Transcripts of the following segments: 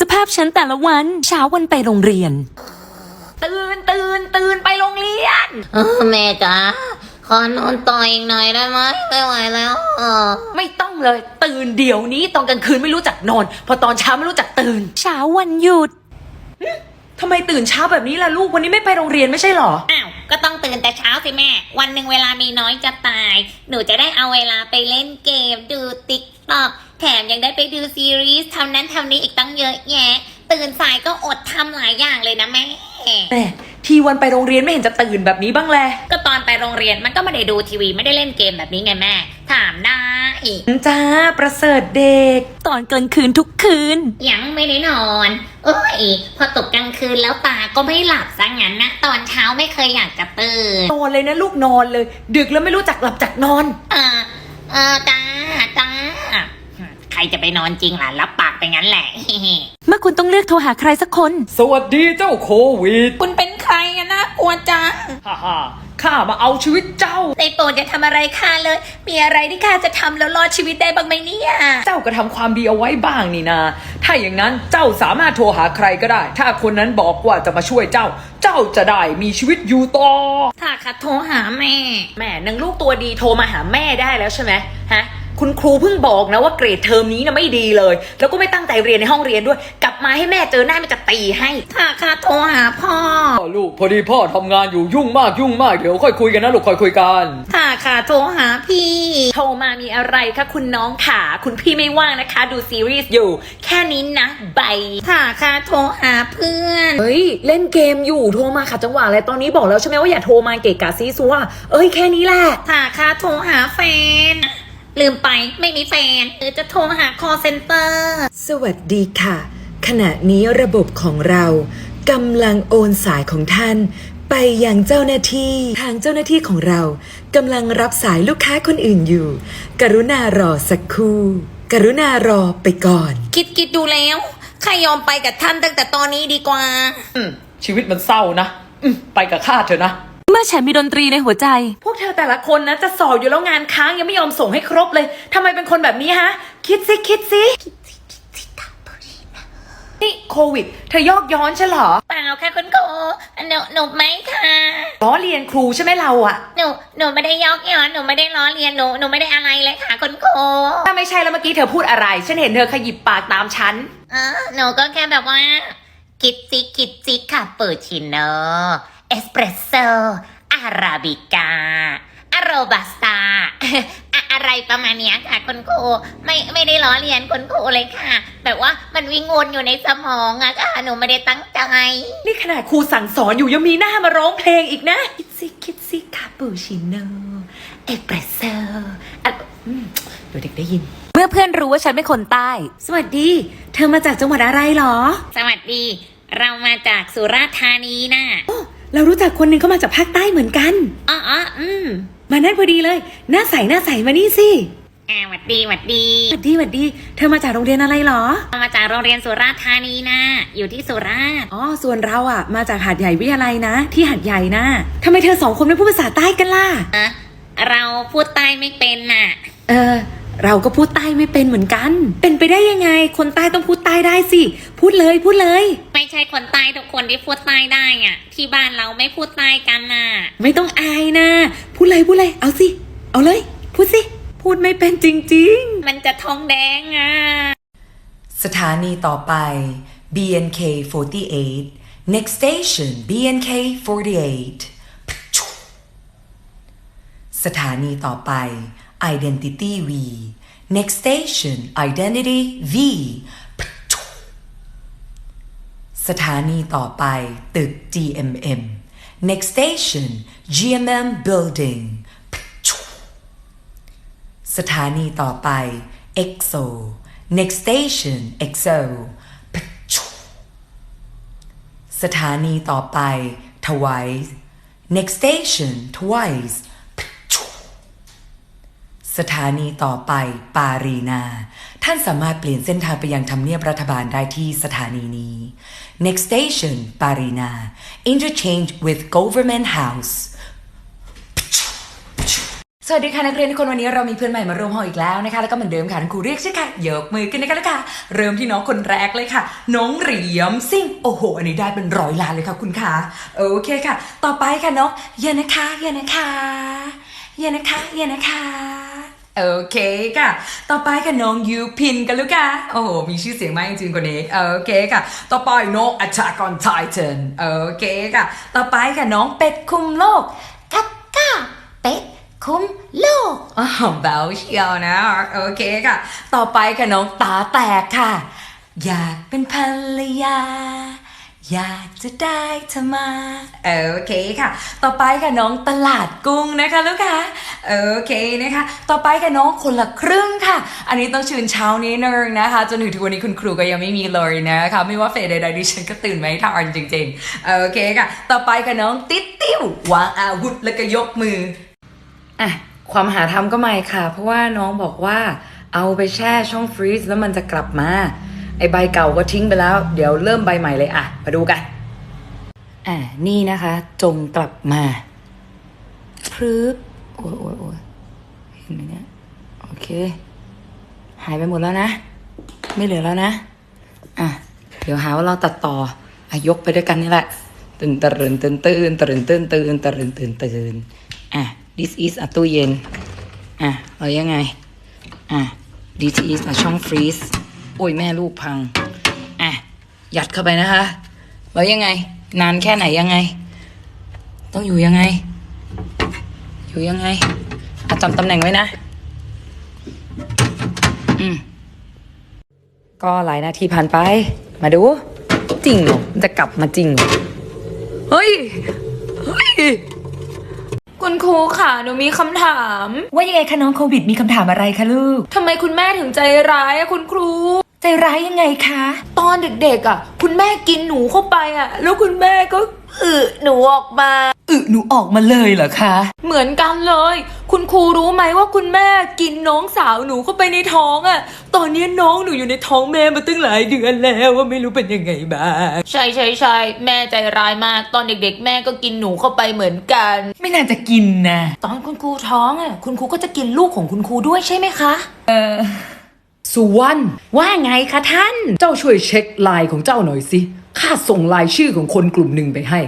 สภาพฉันแต่ละวัน เช้าวันไปโรงเรียน ตื่นตื่นตื่นไปโรงเรียน เออแม่จ๋าขอนอนต่ออีกหน่อยได้ไหมไม่ไหวแล้วเออไม่ต้องเลย ตื่นเดี๋ยวนี้ตอนกลางคืนไม่รู้จักนอน พอตอนเช้าไม่รู้จักตื่น เช้าวันหยุดทำไมตื่นเช้าแบบนี้ล่ะลูกวันนี้ไม่ไปโรงเรียนไม่ใช่เหรอ อ้าวก็ต้องตื่นแต่เช้าสิแม่ วันหนึ่งเวลามีน้อยจะตาย หนูจะได้เอาเวลาไปเล่นเกมดูติ๊กต็อก แถมยังได้ไปดูซีรีส์ทำนั้นทำนี้อีกตั้งเยอะแยะ ตื่นสายก็อดทำหลายอย่างเลยนะแม่แม่ทีวันไปโรงเรียนไม่เห็นจะตื่นแบบนี้บ้างแลก็ตอนไปโรงเรียนมันก็ไม่ได้ดูทีวีไม่ได้เล่นเกมแบบนี้ไงแม่ ถามได้จ้าประเสริฐเด็ก ตอนกลางคืนทุกคืน ยังไม่ได้นอนเอ้ยพอตกกลางคืนแล้วตาก็ไม่หลับซะงั้นนะตอนเช้าไม่เคยอยากจะตื่นนอนเลยนะลูกนอนเลย ดึกแล้วไม่รู้จักหลับจักนอนเออเออจ้าจ้าใครจะไปนอนจริงล่ะ รับปากไปงั้นแหละ เมื่อคุณต้องเลือกโทรหาใครสักคน สวัสดีเจ้าโควิด คุณเป็นใครอะนะกลัวจัง ฮ่าฮ่าข้ามาเอาชีวิตเจ้า ในโปรดอย่าทำอะไรข้าเลย มีอะไรที่ข้าจะทำแล้วรอดชีวิตได้บ้างไหมเนี่ยเจ้าก็ทำความดีเอาไว้บ้างนี่นา ถ้าอย่างนั้นเจ้าสามารถโทรหาใครก็ได้ ถ้าคนนั้นบอกว่าจะมาช่วยเจ้า เจ้าจะได้มีชีวิตอยู่ต่อ ถ้าข้าโทรหาแม่ แม่นางลูกตัวดีโทรมาหาแม่ได้แล้วใช่ไหมฮะ คุณครูเพิ่งบอกนะว่าเกรดเทอมนี้นะไม่ดีเลย แล้วก็ไม่ตั้งใจเรียนในห้องเรียนด้วย กลับมาให้แม่เจอหน้ามันจะตีให้ถ้าข้าโทรหาพ่อลูกพอดีพ่อทำงานอยู่ยุ่งมากยุ่งมากเดี๋ยวค่อยคุยกันนะลูกค่อยคุยกัน ถ้าข้าโทรหาพี่ โทรมามีอะไรคะคุณน้องขาคุณพี่ไม่ว่างนะคะ ดูซีรีส์อยู่ แค่นี้นะบายถ้าข้าโทรหาเพื่อน เฮ้ย เล่นเกมอยู่โทรมาขัดจังหวะอะไรตอนนี้บอกแล้วใช่ไหมว่าอย่าโทรมาเกะกะซีซัวเอ้ยแค่นี้แหละ ถ้าข้าโทรหาแฟน ลืมไปไม่มีแฟนหรือจะโทรหา call center สวัสดีค่ะ ขณะนี้ระบบของเรากำลังโอนสายของท่าน ไปยังเจ้าหน้าที่ทางเจ้าหน้าที่ของเรากำลังรับสายลูกค้าคนอื่นอยู่ กรุณารอสักครู่ กรุณารอไปก่อน คิดคิดดูแล้วข้ายอมไปกับท่านตั้งแต่ตอนนี้ดีกว่า อืมชีวิตมันเศร้านะอืมไปกับข้าเถอะนะเมื่อฉันมีดนตรีในหัวใจ พวกเธอแต่ละคนนะจะสอบอยู่แล้วงานค้างยังไม่ยอมส่งให้ครบเลยทำไมเป็นคนแบบนี้ฮะ คิดสิคิดสินี่โควิด เธอยอกย้อนใช่เหรอเปล่าค่ะคุณครูหนูหนูไม่ค่ะล้อเรียนครูใช่ไหมเราอะหนูหนูไม่ได้ยอกย้อนหนูไม่ได้ล้อเลียนหนูหนูไม่ได้อะไรเลยค่ะคุณครูถ้าไม่ใช่แล้วเมื่อกี้เธอพูดอะไร ฉันเห็นเธอขยิบปากตามฉันเออหนูก็แค่แบบว่าคิดซิคิดซิค่ะเปิดชิโน เอสเปรสโซอาราบิกาอาโรบัสตาอะอะไรประมาณเนี้ยค่ะคุณครูไม่ไม่ได้ล้อเลียนคุณครูเลยค่ะ แบบว่ามันวิ่งวนอยู่ในสมองอะค่ะหนูไม่ได้ตั้งใจ นี่ขนาดครูสั่งสอนอยู่ยังมีหน้ามาร้องเพลงอีกนะคิดสิคิดสิคาปูชิโน่เอสเปรสโซ่อะอืมเดี๋ยวเด็กได้ยินเมื่อเพื่อนรู้ว่าฉันเป็นคนใต้ สวัสดี เธอมาจากจังหวัดอะไรเหรอ สวัสดี เรามาจากสุราษฎร์ธานีนะ เรารู้จักคนหนึ่งเขามาจากภาคใต้เหมือนกันอ๋ออ๋ออืมมานั่นพอดีเลย หน้าใสหน้าใสมานี่สิอ่าหวัดดีหวัดดีสวัสดีสวัสดี เธอมาจากโรงเรียนอะไรเหรอเรามาจากโรงเรียนสุราษฎร์ธานีนะ อยู่ที่สุราษฎร์ อ๋อ ส่วนเราอะ มาจากหาดใหญ่วิทยาลัยนะ ที่หาดใหญ่นะทำไมเธอสองคนไม่พูดภาษาใต้กันล่ะอะเราพูดใต้ไม่เป็นน่ะ เออ เราก็พูดใต้ไม่เป็นเหมือนกัน เป็นไปได้ยังไง คนใต้ต้องพูดใต้ได้สิ พูดเลยพูดเลย ไม่ใช่คนใต้ทุกคนที่พูดใต้ได้อะที่บ้านเราไม่พูดใต้กันน่ะ ไม่ต้องอายนะ พูดเลยพูดเลย เอาสิ เอาเลย พูดสิ พูดไม่เป็นจริง ๆ มันจะท้องแดงอะ สถานีต่อไป BNK 48 next station BNK 48 สถานีต่อไป Identity V next station Identity V สถานีต่อไปตึก GMM next station GMM Building สถานีต่อไป EXO next station EXO สถานีต่อไป Twice next station Twice สถานีต่อไปปารีนา ท่านสามารถเปลี่ยนเส้นทางไปยังทำเนียบรัฐบาลได้ที่สถานีนี้ next station ปารีนา interchange with government house สวัสดีค่ะนักเรียนทุกคนวันนี้เรามีเพื่อนใหม่มาร่วมห้องอีกแล้วนะคะ แล้วก็เหมือนเดิมค่ะคุณครูเรียกใช่ค่ะยกมือขึ้นนะคะแล้วค่ะ เริ่มที่น้องคนแรกเลยค่ะ น้องเหรียมซิ่งโอ้โห อันนี้ได้เป็นร้อยล้านเลยค่ะคุณคะโอเคค่ะ ต่อไปค่ะน้องเยนนะคะเยนนะคะเยนนะคะเยนนะคะ โอเคค่ะ ต่อไปค่ะน้องยูพินกันลูกค่ะ โอ้โห มีชื่อเสียงมากจริงๆกว่านี้ โอเคค่ะ ต่อไปน้องอัชากรไททันโอเคค่ะ ต่อไปค่ะน้องเป็ดคุมโลกกักก้าเป็ดคุ้มโลกอ๋อเบาเชียวนะ โอเคค่ะ ต่อไปค่ะน้องตาแตกค่ะ อยากเป็นภรรยา อยากจะได้เธอมา โอเคค่ะ ต่อไปค่ะน้องตลาดกุ้งนะคะลูกค้าโอเคนะคะ ต่อไปค่ะน้องคนละครึ่งค่ะ อันนี้ต้องชื่นเช้านี้นึงนะคะ จนถึงทุกวันนี้คุณครูก็ยังไม่มีเลยนะคะไม่ว่าเฟสใดๆดิฉันก็ตื่นไม่ทันจริงๆ โอเคค่ะ ต่อไปค่ะน้องติ๊ดติ้ววางอาวุธแล้วก็ยกมืออะความหาทำก็ไม่ค่ะ เพราะว่าน้องบอกว่าเอาไปแช่ช่องฟรีซแล้วมันจะกลับมา ไอใบเก่าก็ทิ้งไปแล้ว เดี๋ยวเริ่มใบใหม่เลยอะ มาดูกัน อะนี่นะคะ จงกลับมาพรึบโอ้ยโอ้ยโอ้ยเห็นไหมเนี่ย โอเค หายไปหมดแล้วนะ ไม่เหลือแล้วนะ อะ เดี๋ยวหาว่าเราตัดต่ออะยกไปด้วยกันนี่แหละ ตื่นตื่นตื่นตื่นตื่นตื่นตื่นตื่นตื่นตื่นอะ this is อะตู้เย็น อะ เรายังไง อะ this is อะช่องฟรีซ โอ้ยแม่ลูกพัง อะ ยัดเข้าไปนะคะเรายังไง นานแค่ไหนยังไง ต้องอยู่ยังไง อยู่ยังไงอะจำตำแหน่งไว้นะ อืม ก็หลายนาทีผ่านไป มาดู จริงเหรอมันจะกลับมาจริงเหรอเฮ้ย เฮ้ย คุณครูค่ะ หนูมีคำถาม ว่ายังไงคะน้องโควิดมีคำถามอะไรคะลูก ทำไมคุณแม่ถึงใจร้ายอะคุณครู ใจร้ายยังไงคะ ตอนเด็กๆอะคุณแม่กินหนูเข้าไปอะแล้วคุณแม่ก็อึหนูออกมาอึหนูออกมาเลยเหรอคะ เหมือนกันเลย คุณครูรู้ไหมว่าคุณแม่กินน้องสาวหนูเข้าไปในท้องอะ่ะ ตอนนี้น้องหนูอยู่ในท้องแม่มาตั้งหลายเดือนแล้วว่าไม่รู้เป็นยังไงบ้างใช่ใช่ใช่แม่ใจร้ายมากตอนเด็ก ๆ แม่ก็กินหนูเข้าไปเหมือนกัน ไม่น่าจะกินนะ ตอนคุณครูท้องอะ่ะคุณครูก็จะกินลูกของคุณครูด้วยใช่ไหมคะ สุวรรณว่าไงคะท่าน เจ้าช่วยเช็คไลน์ของเจ้าหน่อยสิข้าส่งไลน์ชื่อของคนกลุ่มหนึ่งไปให้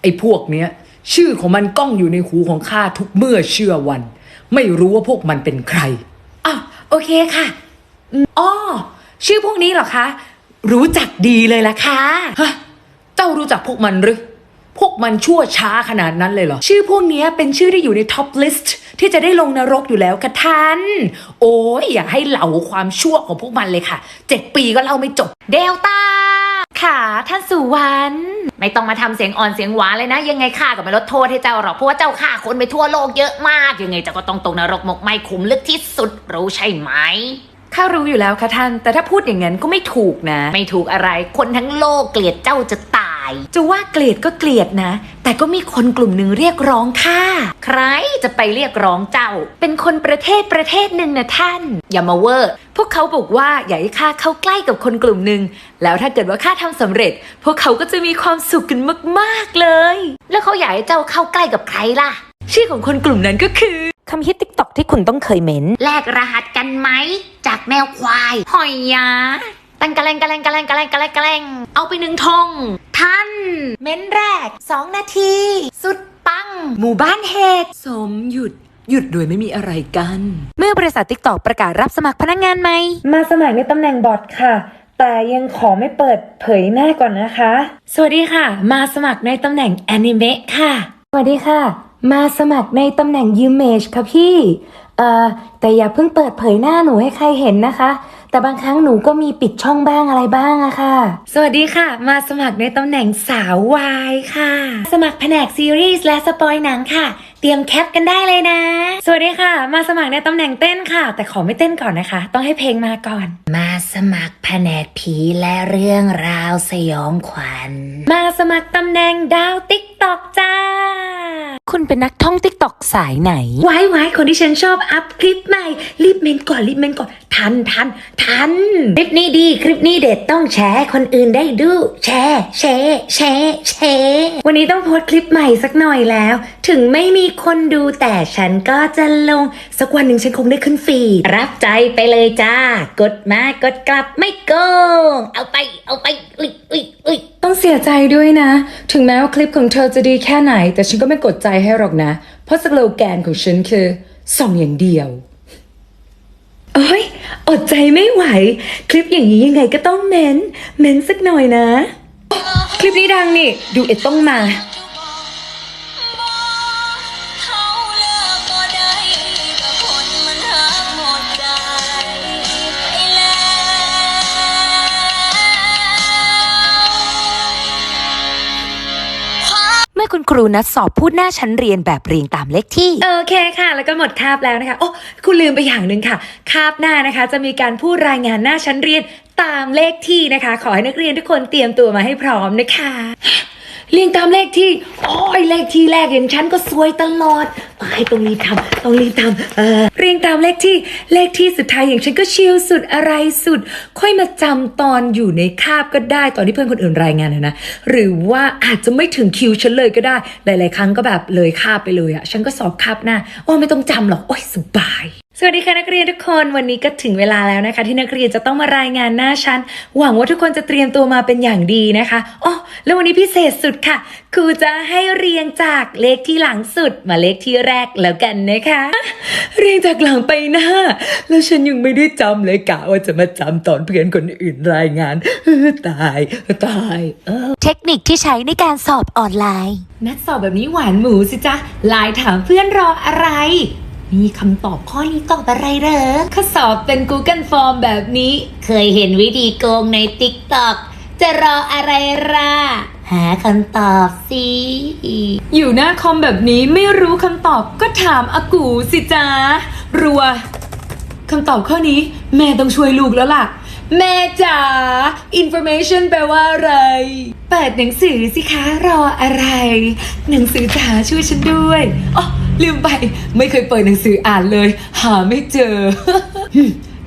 ไอ้พวกเนี้ย ชื่อของมันก้องอยู่ในหูของข้าทุกเมื่อเชื่อวัน ไม่รู้ว่าพวกมันเป็นใครอ้าวโอเคค่ะอืมอ๋อชื่อพวกนี้เหรอคะ รู้จักดีเลยล่ะค่ะฮะเจ้ารู้จักพวกมันหรือ พวกมันชั่วช้าขนาดนั้นเลยเหรอ ชื่อพวกเนี้ยเป็นชื่อที่อยู่ในท็อปลิสต์ที่จะได้ลงนรกอยู่แล้วค่ะท่าน โอ้ยอย่าให้เหล่าความชั่วของพวกมันเลยค่ะเจ็ดปีก็เล่าไม่จบ เดลต้าค่ะท่านสุวรรณไม่ต้องมาทำเสียงอ่อนเสียงหวานเลยนะ ยังไงข้าก็ไม่ลดโทษให้เจ้าหรอกเพราะว่าเจ้าฆ่าคนไปทั่วโลกเยอะมาก ยังไงเจ้าก็ต้องตกนรกหมกไหมขุมลึกที่สุดรู้ใช่ไหมข้ารู้อยู่แล้วค่ะท่าน แต่ถ้าพูดอย่างนั้นก็ไม่ถูกนะ ไม่ถูกอะไร คนทั้งโลกเกลียดเจ้าจะตาย จะว่าเกลียดก็เกลียดนะ แต่ก็มีคนกลุ่มหนึ่งเรียกร้องค่ะ ใครจะไปเรียกร้องเจ้า เป็นคนประเทศประเทศหนึ่งนะท่าน อย่ามาเวอร์ พวกเขาบอกว่าอยากให้ข้าเข้าใกล้กับคนกลุ่มหนึ่ง แล้วถ้าเกิดว่าข้าทำสำเร็จ พวกเขาก็จะมีความสุขกันมากๆเลย แล้วเขาอยากให้เจ้าเข้าใกล้กับใครล่ะ ชื่อของคนกลุ่มนั้นก็คือคำฮิตติ๊กต็อกที่คุณต้องเคยเม้นแลกรหัสกันไหม จากแมวควายหอยยา ตังกะแลงกะแลงกะแลงกะแลงกะแลงกะแลงเอาไปหนึ่งทงท่านเม้นแรกสองนาที สุดปัง หมู่บ้านเฮดสมหยุดหยุดโดยไม่มีอะไรกัน เมื่อบริษัทติ๊กตอกประกาศรับสมัครพนักงานใหม่ มาสมัครในตำแหน่งบอทค่ะ แต่ยังขอไม่เปิดเผยหน้าก่อนนะคะ สวัสดีค่ะ มาสมัครในตำแหน่งแอนิเมะค่ะ สวัสดีค่ะ มาสมัครในตำแหน่งยูเมจค่ะพี่ อ่อแต่อย่าเพิ่งเปิดเผยหน้าหนูให้ใครเห็นนะคะ แต่บางครั้งหนูก็มีปิดช่องบ้างอะไรบ้างอะค่ะ สวัสดีค่ะ มาสมัครในตำแหน่งสาววายค่ะ สมัครแผนกซีรีส์และสปอยหนังค่ะ เตรียมแคปกันได้เลยนะ สวัสดีค่ะ มาสมัครในตำแหน่งเต้นค่ะ แต่ขอไม่เต้นก่อนนะคะ ต้องให้เพลงมาก่อน มาสมัครแผนกผีและเรื่องราวสยองขวัญ มาสมัครตำแหน่งดาวติ๊ก ตอกจ้า คุณเป็นนักท่องติ๊กตอกสายไหน ไว้ไว้คนที่ฉันชอบอัพคลิปใหม่ รีบเมนก่อน รีบเมนก่อน ทันทันทัน คลิปนี้ดี คลิปนี้เด็ดต้องแชร์ให้คนอื่นได้ดู แชร์แชร์แชร์แชร์วันนี้ต้องโพสต์คลิปใหม่สักหน่อยแล้ว ถึงไม่มีคนดูแต่ฉันก็จะลง สักวันหนึ่งฉันคงได้ขึ้นฟีดรับใจไปเลยจ้า กดมากดกลับไม่โกงเอาไปเอาไปอุ้ยอุ้ยอุ้ยต้องเสียใจด้วยนะ ถึงแม้ว่าคลิปของเธอจะดีแค่ไหน แต่ฉันก็ไม่กดใจให้หรอกนะ เพราะสโลแกนของฉันคือส่องอย่างเดียวโอ้ย อดใจไม่ไหว คลิปอย่างนี้ยังไงก็ต้องเม้น เม้นสักหน่อยนะ คลิปนี้ดังนี่ ดูเอ็ดต้องมาเขา ครูนัดสอบพูดหน้าชั้นเรียนแบบเรียงตามเลขที่ โอเคค่ะ แล้วก็หมดคาบแล้วนะคะ โอ้คุณลืมไปอย่างหนึ่งค่ะ คาบหน้านะคะ จะมีการพูดรายงานหน้าชั้นเรียนตามเลขที่นะคะ ขอให้นักเรียนทุกคนเตรียมตัวมาให้พร้อมนะคะ เรียงตามเลขที่ โอ้ยเลขที่แรกอย่างฉันก็สวยตลอดไอ้ต้องรีบทำต้องรีบทำเออเรียงตามเลขที่เลขที่สุดท้ายอย่างฉันก็ชิลสุดอะไรสุด ค่อยมาจำตอนอยู่ในคาบก็ได้ตอนที่เพื่อนคนอื่นรายงานนะนะ หรือว่าอาจจะไม่ถึงคิวฉันเลยก็ได้ หลาย ๆ ครั้งก็แบบเลยคาบไปเลยอะฉันก็สอบคาบหน้าโอ้ไม่ต้องจำหรอกโอ้ยสบาย สวัสดีค่ะนักเรียนทุกคนวันนี้ก็ถึงเวลาแล้วนะคะ ที่นักเรียนจะต้องมารายงานหน้าชั้น หวังว่าทุกคนจะเตรียมตัวมาเป็นอย่างดีนะคะอ๋อแล้ววันนี้พิเศษสุดค่ะครูจะให้เรียงจากเลขที่หลังสุดมาเลขที่แรกแล้วกันนะคะ เรียงจากหลังไปหน้า แล้วฉันยังไม่ได้จำเลยกะว่าจะมาจำตอนเพื่อนคนอื่นรายงานเออตายตายเออเทคนิคที่ใช้ในการสอบออนไลน์ นัดสอบแบบนี้หวานหมูสิจ๊ะไลน์ถามเพื่อนรออะไร มีคำตอบข้อนี้ตอบอะไรเหรอข้อสอบเป็น Google Form แบบนี้ เคยเห็นวิธีโกงใน TikTok จะรออะไรล่ะ หาคำตอบสิ อยู่หน้าคอมแบบนี้ไม่รู้คำตอบก็ถามอากูสิจ๊ะรัวคำตอบข้อนี้ แม่ต้องช่วยลูกแล้วล่ะ แม่จ๋า information แปลว่าอะไร เปิดหนังสือสิคะ รออะไร หนังสือจ๋าช่วยฉันด้วยอ๋อ ลืมไป ไม่เคยเปิดหนังสืออ่านเลย หาไม่เจอ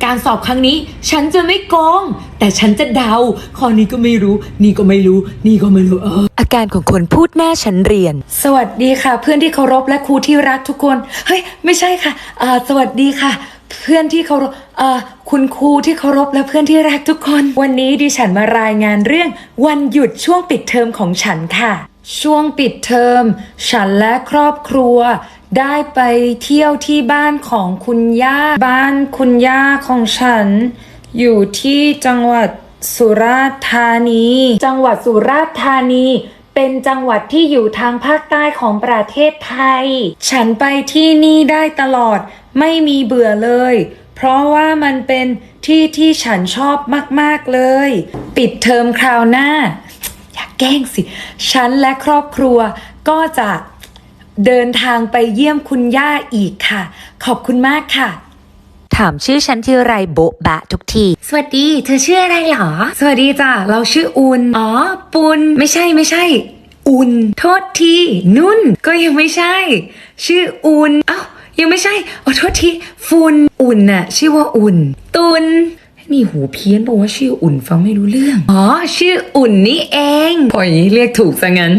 การสอบครั้งนี้ ฉันจะไม่โกง แต่ฉันจะเดา ข้อนี้ก็ไม่รู้ นี่ก็ไม่รู้ นี่ก็ไม่รู้เออ อาการของคนพูดหน้าชั้นเรียน สวัสดีค่ะ เพื่อนที่เคารพและครูที่รักทุกคน เฮ้ย ไม่ใช่ค่ะอ่าสวัสดีค่ะ เพื่อนที่เคารพอ่าคุณครูที่เคารพและเพื่อนที่รักทุกคน วันนี้ดิฉันมารายงานเรื่องวันหยุดช่วงปิดเทอมของฉันค่ะ ช่วงปิดเทอม ฉันและครอบครัว ได้ไปเที่ยวที่บ้านของคุณย่า บ้านคุณย่าของฉัน อยู่ที่จังหวัดสุราษฎร์ธานี จังหวัดสุราษฎร์ธานี เป็นจังหวัดที่อยู่ทางภาคใต้ของประเทศไทย ฉันไปที่นี่ได้ตลอด ไม่มีเบื่อเลย เพราะว่ามันเป็นที่ที่ฉันชอบมาก ๆ เลย ปิดเทอมคราวหน้าอย่า แกล้งสิ ฉันและครอบครัวก็จะเดินทางไปเยี่ยมคุณย่าอีกค่ะ ขอบคุณมากค่ะ ถามชื่อฉันที่ไรโบ๊ะบะทุกที สวัสดี เธอชื่ออะไรหรอ สวัสดีจ้ะ เราชื่ออุน อ๋อ ปุน ไม่ใช่ไม่ใช่ อุน โทษที นุ่น ก็ยังไม่ใช่ ชื่ออุน เอ้า ยังไม่ใช่ อ๋อ โทษที ฟุน อุ่นน่ะ ชื่อว่าอุ่น ตุน นี่หูเพี้ยนบอกว่าชื่ออุ่นฟังไม่รู้เรื่อง อ๋อ ชื่ออุ่นนี่เองพออย่างนี้เรียกถูกซะงั้น